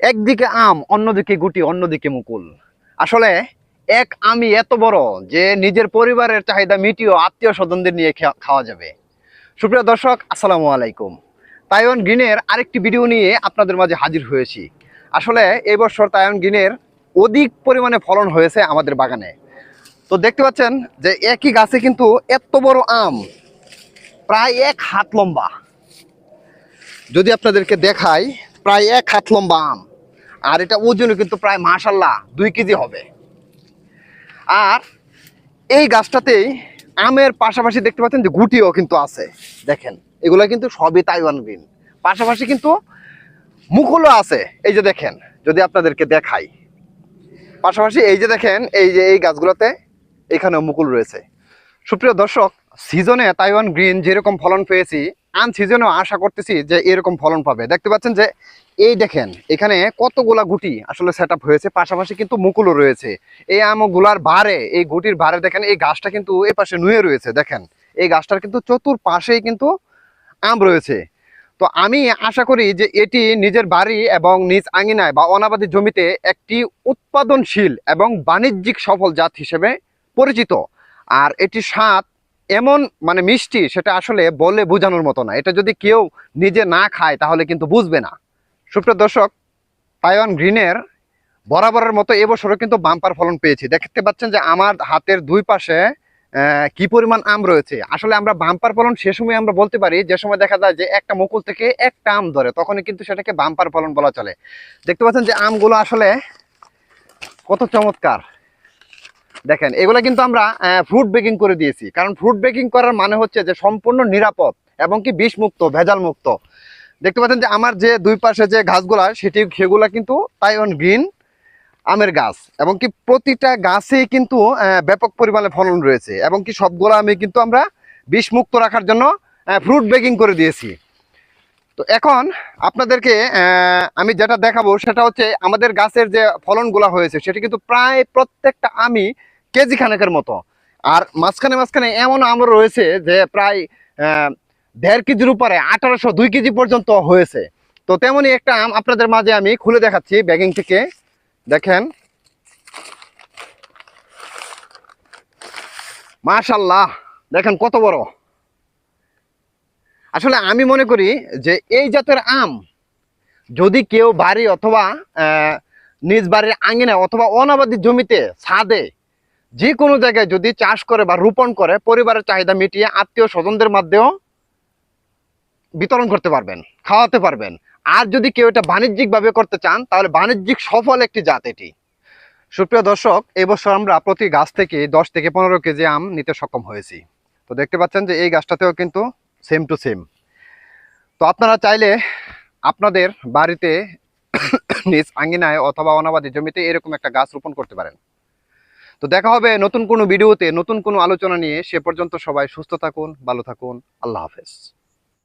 একদিকে আম, অন্যদিকে গুটি, অন্যদিকে মুকুল। আসলে এক আমি এত বড় যে নিজের পরিবারের চাহিদা মিটিয়েও আত্মীয় স্বজনদের নিয়ে খাওয়া যাবে। সুপ্রিয় দর্শক, আসসালামু আলাইকুম। তাইওয়ান গ্রিনের আরেকটি ভিডিও নিয়ে আপনাদের মাঝে হাজির হয়েছি। আসলে এই বছর তাইওয়ান গ্রিনের অধিক পরিমাণে ফলন হয়েছে আমাদের বাগানে। তো দেখতে পাচ্ছেন যে একই গাছে কিন্তু এত বড় আম, প্রায় এক হাত লম্বা। যদি আপনাদেরকে দেখাই প্রায় এক হাত লম্বা আম। আর এটা ওজনও কিন্তু প্রায় মাশাল্লাহ দুই কেজি হবে। আর এই গাছটাতেই আমের পাশাপাশি দেখতে পাচ্ছেন যে গুটিও কিন্তু আছে। দেখেন, এগুলো কিন্তু সবই তাইওয়ান গ্রিন। পাশাপাশি কিন্তু মুকুলও আছে। এই যে দেখেন, যদি আপনাদেরকে দেখাই। পাশাপাশি এই যে দেখেন, এই যে এই গাছগুলোতে এখানেও মুকুল রয়েছে। সুপ্রিয় দর্শক, সিজনে তাইওয়ান গ্রিন যেরকম ফলন পেয়েছি আন সিজনেও আশা করতেছি যে এরকম ফলন পাবে। দেখতে পাচ্ছেন যে এই দেখেন, এখানে কতগুলা গুটি আসলে সেট হয়েছে, পাশাপাশি কিন্তু মুকুলও রয়েছে। এই আমগুলার ভারে এই গুটির ভারে দেখেন, এই গাছটা কিন্তু এই পাশে নুয়ে রয়েছে, দেখেন। এই গাছটার কিন্তু চতুর পাশেই কিন্তু আম রয়েছে। তো আমি আশা করি যে এটি নিজের বাড়ি এবং নিজ আঙিনায় বা অনাবাদী জমিতে একটি উৎপাদনশীল এবং বাণিজ্যিক সফল জাত হিসেবে পরিচিত। আর এটি স্বাদ এমন মানে মিষ্টি সেটা আসলে বলে বোঝানোর মতো না। এটা যদি কেউ নিজে না খায় তাহলে কিন্তু বুঝবে না। সুপ্রিয় দর্শক তাইওয়ান গ্রিনের বরাবরের মতো এবছরও কিন্তু বাম্পার ফলন পেয়েছি। দেখতে পাচ্ছেন যে আমার হাতের দুই পাশে কি পরিমাণ আম রয়েছে। আসলে আমরা বাম্পার ফলন সে সময় আমরা বলতে পারি, যে সময় দেখা যায় যে একটা মুকুল থেকে একটা আম ধরে, তখনই কিন্তু সেটাকে বাম্পার ফলন বলা চলে। দেখতে পাচ্ছেন যে আমগুলো আসলে কত চমৎকার। দেখেন, এগুলো কিন্তু আমরা ফ্রুট বেকিং করে দিয়েছি। কারণ ফ্রুট বেকিং করার মানে হচ্ছে যে সম্পূর্ণ নিরাপদ এবং কি বিষ মুক্ত ভেজাল মুক্ত দেখতে পাচ্ছেন যে আমার যে দুই পাশে যে গাছগুলা, সেটি, সেগুলা কিন্তু তাইওয়ান গ্রিন আমের গাছ। এবং কি প্রতিটা গাছেই কিন্তু ব্যাপক পরিমাণে ফলন রয়েছে। এবং কি সবগুলো আমি কিন্তু আমরা বিষ মুক্ত রাখার জন্য ফ্রুট বেকিং করে দিয়েছি। তো এখন আপনাদেরকে আমি যেটা দেখাবো, সেটা হচ্ছে আমাদের গাছের যে ফলনগুলো হয়েছে, সেটা কিন্তু প্রায় প্রত্যেকটা আমি কেজি খানেকের মতো। আর মাঝখানে মাঝখানে এমন আম রয়েছে যে প্রায় দেড় কেজির উপরে আঠারোশো দুই কেজি পর্যন্ত হয়েছে। তো তেমনই একটা আম আপনাদের মাঝে আমি খুলে দেখাচ্ছি ব্যাগিং থেকে। দেখেন। মাশাল্লাহ দেখেন কত বড়। আসলে আমি মনে করি যে এই জাতের আম যদি কেউ বাড়ি অথবা নিজ বাড়ির আঙিনায় অথবা অনাবাদী জমিতে ছাদে যে কোনো জায়গায় যদি চাষ করে বা রোপণ করে, পরিবারের চাহিদা মিটিয়ে আত্মীয় স্বজনদের মাধ্যমেও বিতরণ করতে পারবেন, খাওয়াতে পারবেন। আর যদি কেউ এটা বাণিজ্যিকভাবে করতে চান, তাহলে বাণিজ্যিক সফল একটি জাত এটি। সুপ্রিয় দর্শক, এবছর আমরা প্রতি গাছ থেকে দশ থেকে পনেরো কেজি আম নিতে সক্ষম হয়েছি। তো দেখতে পাচ্ছেন যে এই গাছটাতেও কিন্তু সেম টু সেম তো আপনারা চাইলে আপনাদের বাড়িতে নিজ আঙ্গিনায় অথবা অনাবাদী জমিতে এরকম একটা গাছ রোপণ করতে পারেন। তো দেখা হবে নতুন কোনো ভিডিওতে, নতুন কোনো আলোচনা নিয়ে। সে পর্যন্ত সবাই সুস্থ থাকুন, ভালো থাকুন। আল্লাহ হাফেজ।